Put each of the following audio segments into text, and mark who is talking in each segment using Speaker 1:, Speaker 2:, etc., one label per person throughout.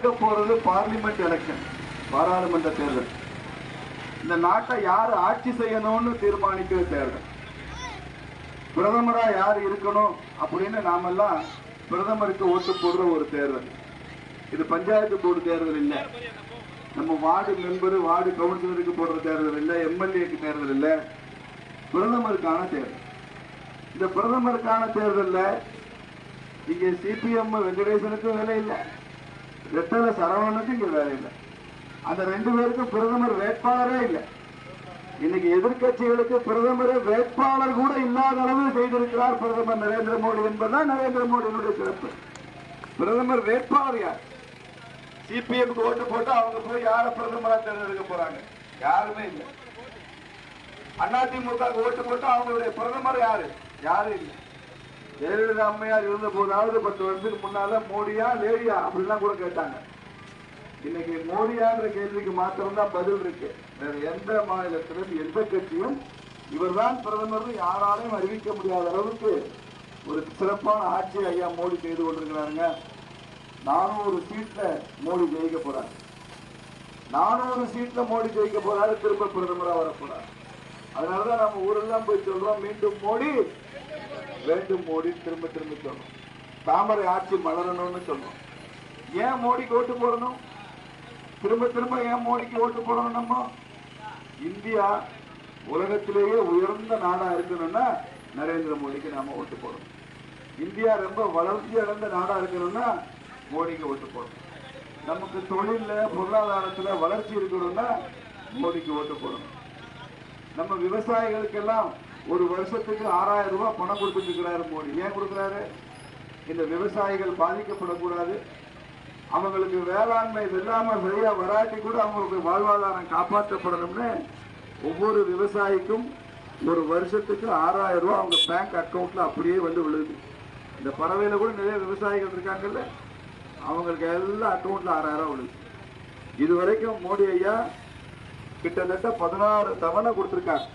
Speaker 1: நடக்க போறது parliament election பாராளுமன்ற தேர்தல். இந்த நாட்டை யார் ஆட்சி செய்யணும்னு தீர்மானிக்கிற தேர்தல். பிரதமரா யார் இருக்கணும் அப்படின்னு நாமெல்லாம் பிரதமருக்கு ஓட்டு போடுற ஒரு தேர்தல். இது பஞ்சாயத்து போர்டு தேர்தல் இல்லை. நம்ம வார்டு மெம்பர் வார்டு கவுன்சிலருக்கு போடுற தேர்தல் இல்லை எம்எல்ஏக்கு தேர்தல் இல்லை. பிரதமருக்கான தேர்தல். இந்த பிரதமருக்கான தேர்தல்ல இங்க சிபிஎம் வெங்கடேசனுக்கும் வேலை இல்லை. ரெட்டல சரவணனுக்கு இங்க வேலை இல்லை. அந்த ரெண்டு பேருக்கும் பிரதமர் வேட்பாளரே இல்லை. இன்னைக்கு எதிர்க்கட்சிகளுக்கு பிரதமர் வேட்பாளர் கூட இல்லாத அளவு செய்திருக்கிறார் பிரதமர் நரேந்திர மோடி என்பதுதான் நரேந்திர மோடியினுடைய சிறப்பு. பிரதமர் வேட்பாளர் யார்? சிபிஎம் ஓட்டு போட்டு அவங்க போய் யார பிரதமராக தேர்ந்தெடுக்க போறாங்க? யாருமே இல்லை. அதிமுக ஓட்டு போட்டு அவங்களுடைய பிரதமர் யாரு? யாரும் இல்லை. ஜெயலலிதா அம்மையார் இருந்த போதாவது பத்து வருஷத்துக்கு முன்னால மோடியா லேடியா? அப்படிலாம் கூட கேட்டாங்க. இன்னைக்கு மோடியான்ற கேள்விக்கு மாத்திரம்தான் பதில் இருக்கு. வேற எந்த மாநிலத்திலும் எந்த கட்சியும் இவர்தான் பிரதமர் யாராலையும் அறிவிக்க முடியாத அளவுக்கு ஒரு சிறப்பான ஆட்சி ஐயா மோடி செய்து கொண்டிருக்கிறாருங்க. நானூறு சீட்ல மோடி ஜெயிக்க போறாரு. நானூறு சீட்ல மோடி ஜெயிக்க போறாரு திரும்ப பிரதமரா வரப்போறாரு அதனாலதான் நம்ம ஊரெல்லாம் போய் சொல்றோம் மீண்டும் மோடி வேண்டும் மோடி திரும்ப திரும்ப சொல்லணும். தாமரை ஆட்சி மலரணும்னு சொல்லணும். ஏன் மோடிக்கு ஓட்டு போடணும்? திரும்ப திரும்ப ஏன் மோடிக்கு ஓட்டு போடணும் நம்ம? இந்தியா உலகத்திலேயே உயர்ந்த நாடா இருக்கணும்னா நரேந்திர மோடிக்கு நாம ஓட்டு போடணும். இந்தியா ரொம்ப வளர்ச்சி அடைந்த நாடா இருக்கணும்னா மோடிக்கு ஓட்டு போடணும். நமக்கு தொழில பொருளாதாரத்துல வளர்ச்சி இருக்கணும்னா மோடிக்கு ஓட்டு போடணும். நம்ம விவசாயிகளுக்கெல்லாம் ஒரு வருஷத்துக்கு ஆறாயிரம் ரூபாய் பணம் கொடுத்துட்டு இருக்கிறாரு மோடி. ஏன் கொடுக்குறாரு? இந்த விவசாயிகள் பாதிக்கப்படக்கூடாது. அவங்களுக்கு வேளாண்மை வெள்ளாமை சரியா வராட்டி கூட அவங்களுக்கு வாழ்வாதாரம் காப்பாற்றப்படணும்னு ஒவ்வொரு விவசாயிக்கும் ஒரு வருஷத்துக்கு ஆறாயிரம் ரூபாய் அவங்க பேங்க் அக்கௌண்ட்ல அப்படியே வந்து விழுது. இந்த பறவையில கூட நிறைய விவசாயிகள் இருக்காங்கல்ல அவங்களுக்கு எல்லாம் அக்கௌண்ட்ல ஆறாயிரம் விழுது. இது வரைக்கும் மோடி ஐயா கிட்டத்தட்ட பதினாறு தவணை கொடுத்துருக்காங்க.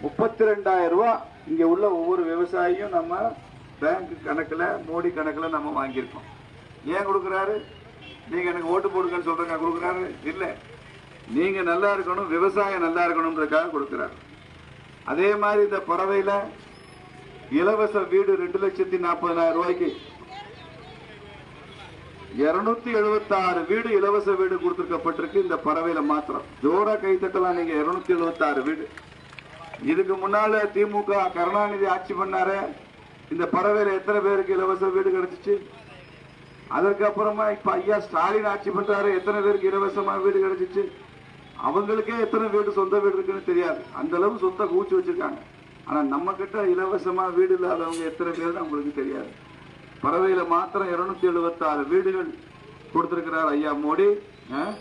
Speaker 1: முப்பத்தி ரெண்டாயிரம் ரூபா இங்க உள்ள ஒவ்வொரு விவசாயியும் நம்ம பேங்க் கணக்கில் மோடி கணக்கில் நம்ம வாங்கியிருக்கோம். ஏன் கொடுக்குறாரு? நீங்க எனக்கு ஓட்டு போடுங்கன்னு சொல்றேங்க கொடுக்குறாரு? இல்லை. நீங்க நல்லா இருக்கணும் விவசாயம் நல்லா இருக்கணும்ன்றதுக்காக கொடுக்குறாரு. அதே மாதிரி இந்த பறவையில் இலவச வீடு ரெண்டு லட்சத்தி நாற்பதாயிரம் ரூபாய்க்கு. இருநூத்தி எழுபத்தாறு வீடு இலவச வீடு கொடுத்துருக்கப்பட்டிருக்கு இந்த பறவையில மாத்திரம். ஜோரா கை தட்டலாம் நீங்க இருநூத்தி எழுபத்தாறு வீடு. இதுக்கு முன்னால திமுக கருணாநிதி ஆட்சி பண்ணாரு. இந்த பறவையில எத்தனை பேருக்கு இலவச வீடு கிடைச்சிச்சு? அதற்கு அப்புறமா இப்ப ஐயா ஸ்டாலின் ஆட்சி பண்றாரு எத்தனை பேருக்கு இலவசமா வீடு கிடைச்சிச்சு? அவங்களுக்கே எத்தனை வீடு சொந்த வீடு இருக்குன்னு தெரியாது. அந்த அளவு சொந்த கூச்சி வச்சிருக்காங்க. ஆனா நம்ம கிட்ட இலவசமா வீடு இல்லாதவங்க எத்தனை பேர் அவங்களுக்கு தெரியாது. பறவையில மாத்திரம் இருநூத்தி எழுபத்தாறு வீடுகள் கொடுத்திருக்கிறார் ஐயா மோடி. ஆ?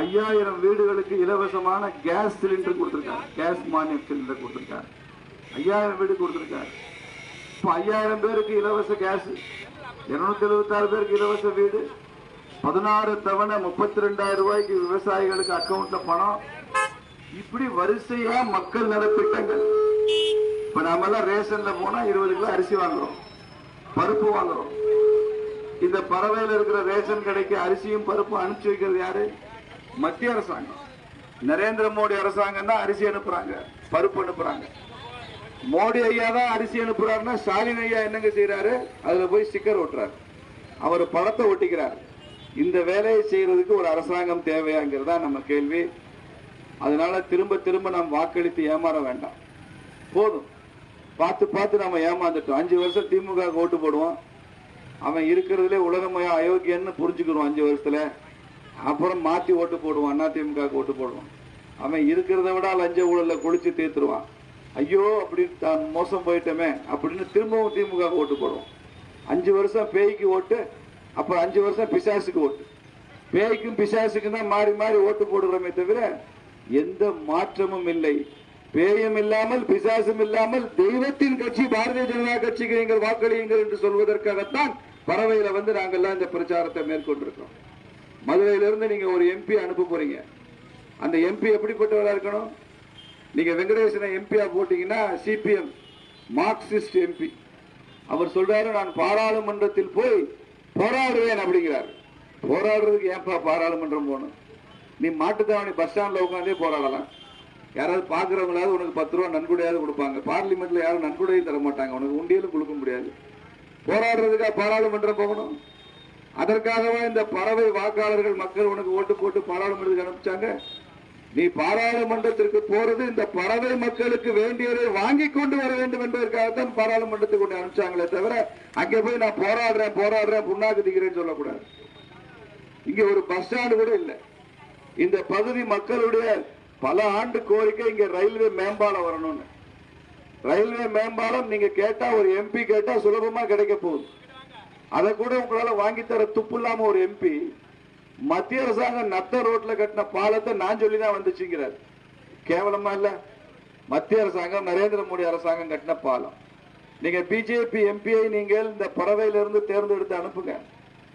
Speaker 1: ஐயாயிரம் வீடுகளுக்கு இலவசமான கேஸ் சிலிண்டர் கொடுத்திருக்காரு. கேஸ் மானியம் சிலிண்டர் கொடுத்திருக்காரு. ஐயாயிரம் வீடு கொடுத்திருக்காரு. இப்போ ஐயாயிரம் பேருக்கு இலவச கேஸ் இருநூத்தி எழுபத்தாறு பேருக்கு இலவச வீடு பதினாறு தவணை முப்பத்தி ரெண்டாயிரம் ரூபாய்க்கு விவசாயிகளுக்கு அக்கௌண்ட்ல பணம். இப்படி வரிசையா மக்கள் நலத்திட்டங்கள் இப்ப நாம எல்லாம் ரேஷன்ல போனா இருபது கிலோ அரிசி வாங்குறோம். பருப்பு வாங்குறோம். இந்த பறவையில இருக்கிற ரேஷன் கடைக்கு அரிசியும் பருப்பும் அனுப்பிச்சு வைக்கிறது யாரு? மத்திய அரசாங்கம். நரேந்திர மோடி அரசாங்கம் தான் அரிசி அனுப்புறாங்க பருப்பு அனுப்புறாங்க. மோடி ஐயா தான் அரிசி அனுப்புறாருன்னா ஸ்டாலின் ஐயா என்னங்க செய்யறாரு அதுல போய் ஸ்டிக்கர் ஒட்டுறாரு. அவர் படத்தை ஒட்டிக்கிறார். இந்த வேலையை செய்யறதுக்கு ஒரு அரசாங்கம் தேவையாங்கிறதா தான் நம்ம கேள்வி. அதனால திரும்ப திரும்ப நாம் வாக்களித்து ஏமாற வேண்டாம். போதும். பார்த்து பார்த்து நம்ம ஏமாந்துட்டோம். அஞ்சு வருஷம் திமுக ஓட்டு போடுவோம். அவன் இருக்கிறதுலே உலகமய அயோக்கியன்னு புரிஞ்சுக்கிறோம் அஞ்சு வருஷத்துல. அப்புறம் மாத்தி ஓட்டு போடுவான் அண்ணா திமுக ஓட்டு போடுவான். அவன் இருக்கிறத விட லஞ்ச ஊழலில் குளிச்சு தீர்த்துருவான். ஐயோ அப்படின்னு தான் மோசம் போயிட்டோமே அப்படின்னு திரும்பவும் திமுக ஓட்டு போடுவோம் அஞ்சு வருஷம் பேய்க்கு ஓட்டு அப்புறம் அஞ்சு வருஷம் பிசாசுக்கு ஓட்டு. பேய்க்கும் பிசாசுக்கும் தான் மாறி மாறி ஓட்டு போடுறோமே தவிர எந்த மாற்றமும் இல்லை. பேயம் இல்லாமல் பிசாசும் இல்லாமல் தெய்வத்தின் கட்சி பாரதிய ஜனதா கட்சிக்கு நீங்கள் வாக்களியுங்கள் என்று சொல்வதற்காகத்தான் பறவையில வந்து நாங்கள்லாம் இந்த பிரச்சாரத்தை மேற்கொண்டிருக்கிறோம். மதுரையிலிருந்து நீங்க ஒரு எம்பி அனுப்ப போறீங்க. அந்த எம்பி எப்படிப்பட்டவராக இருக்கணும்? நீங்க வெங்கடேசனை எம்பியா போட்டீங்கன்னா சிபிஎம் மார்க்சிஸ்ட் எம்பி அவர் சொல்றாரு நான் பாராளுமன்றத்தில் போய் போராடுவேன் அப்படிங்கிறார். போராடுறதுக்கு ஏன்பா பாராளுமன்றம் போகணும்? நீ மாட்டுத்தாவணி பஸ் ஸ்டாண்ட்ல உட்காந்தே போராடலாம். யாராவது பாக்குறவங்களாவது உனக்கு பத்து ரூபா நன்கொடையாவது கொடுப்பாங்க. பார்லிமெண்ட்ல யாரும் நன்கொடையும் தர மாட்டாங்க உனக்கு உண்டியலும் கொடுக்க முடியாது. போராடுறதுக்கா பாராளுமன்றம் போகணும்? அதற்காகவா இந்த பறவை வாக்காளர்கள் மக்கள் உனக்கு ஓட்டு போட்டு பாராளுமன்றத்துக்கு அனுப்பிச்சாங்க? நீ பாராளுமன்றத்திற்கு போறது இந்த பறவை மக்களுக்கு வேண்டியதை வாங்கி கொண்டு வர வேண்டும் என்பதற்காகத்தான் பாராளுமன்றத்துக்கு கொண்டு அனுப்பிச்சாங்களே தவிர அங்கே போய் நான் போராடுறேன் போராடுறேன் புண்ணாக்கு திக்கிறேன்னு சொல்லக்கூடாது. இங்க ஒரு பஸ் ஸ்டாண்டு கூட இல்லை. இந்த பகுதி மக்களுடைய பல ஆண்டு கோரிக்கை இங்க ரயில்வே மேம்பாலம் வரணும்னு. ரயில்வே மேம்பாலம் நீங்க கேட்டா ஒரு எம்பி கேட்டா சுலபமா கிடைக்க போகுது. அதை கூட உங்களால வாங்கித்தர தர துப்பு இல்லாம ஒரு எம்பி மத்திய அரசாங்கம் நத்த ரோட்ல கட்டின பாலத்தை நான் சொல்லி தான் வந்துச்சுங்கிறார். கேவலமா இல்ல? மத்திய அரசாங்கம் நரேந்திர மோடி அரசாங்கம் கட்டின பாலம். நீங்க பிஜேபி எம்பியை நீங்கள் இந்த பறவையிலிருந்து தேர்ந்தெடுத்து அனுப்புங்க.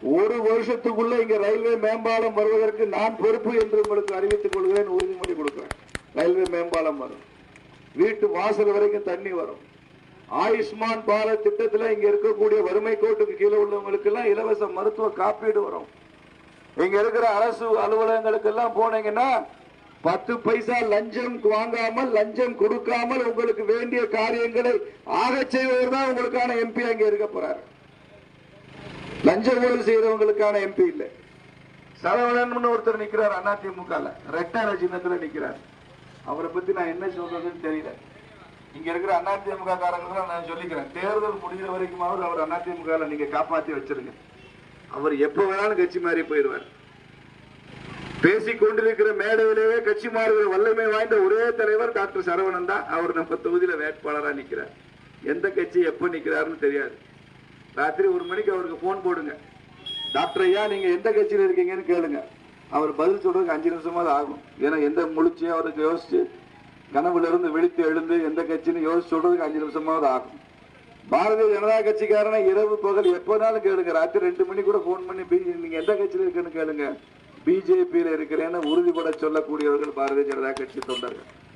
Speaker 1: ஒரு வருஷத்துக்குள்ள இங்க ரயில்வே மேம்பாலம் வருவதற்கு நான் பொறுப்பு என்று உங்களுக்கு அறிவித்துக் கொள்கிறேன் உறுதிமொழி கொடுக்கிறேன். ரயில்வே மேம்பாலம் வரும். வீட்டு வாசல் வரைக்கும் தண்ணி வரும். ஆயுஷ்மான் பாரத் திட்டத்துல இங்க இருக்கக்கூடிய வறுமை கோட்டுக்கு கீழே உள்ளவங்களுக்கு எல்லாம் இலவச மருத்துவ காப்பீடு வரும். இங்க இருக்கிற அரசு அலுவலகங்களுக்கு எல்லாம் போனீங்கன்னா பத்து பைசா லஞ்சம் வாங்காமல் லஞ்சம் கொடுக்காமல் உங்களுக்கு வேண்டிய காரியங்களை ஆகச் செய்வவர் தான் உங்களுக்கான எம்பி அங்க இருக்க போறாரு. லஞ்சம் ஊழல் செய்யறவங்களுக்கான எம்பி இல்லை. சரவணன் ஒருத்தர் நிக்கிறார் அதிமுக ரெட்டான சின்னத்துல நிக்கிறார். அவரை பத்தி நான் என்ன சொல்றதுன்னு தெரியல. இங்க இருக்கிற அதிமுக காரங்க நான் சொல்லிக்கிறேன். தேர்தல் முடிகிற வரைக்குமாவது அவர் அதிமுக நீங்க காப்பாத்தி வச்சிருங்க. அவர் எப்ப வேணாலும் கட்சி மாறி போயிடுவார். பேசிக் கொண்டிருக்கிற மேடையிலேயே கட்சி மாறுகிற வல்லமை வாய்ந்த ஒரே தலைவர் டாக்டர் சரவணன் தான் அவர் நம்ம தொகுதியில வேட்பாளரா நிக்கிறார். எந்த கட்சி எப்ப நிக்கிறாருன்னு தெரியாது. ராத்திரி ஒரு மணிக்கு அவருக்கு போன் போடுங்க. டாக்டர் ஐயா நீங்க எந்த கட்சியில இருக்கீங்கன்னு கேளுங்க. அவர் பதில் சொல்றதுக்கு அஞ்சு நிமிஷமாவது ஆகும். ஏன்னா எந்த முழிச்சு அவருக்கு யோசிச்சு கனவுல இருந்து விழித்து எழுந்து எந்த கட்சின்னு யோசிச்சு சொல்றதுக்கு அஞ்சு நிமிஷமாவது ஆகும். பாரதிய ஜனதா கட்சிக்காரனை இரவு பகல் எப்போனாலும் கேளுங்க. ராத்திரி ரெண்டு மணி கூட போன் பண்ணி "பி- நீங்க எந்த கட்சியில இருக்குன்னு கேளுங்க. பிஜேபியில இருக்கிறேன்னு உறுதிபட சொல்லக்கூடியவர்கள் பாரதிய ஜனதா கட்சி தொண்டர்கள்.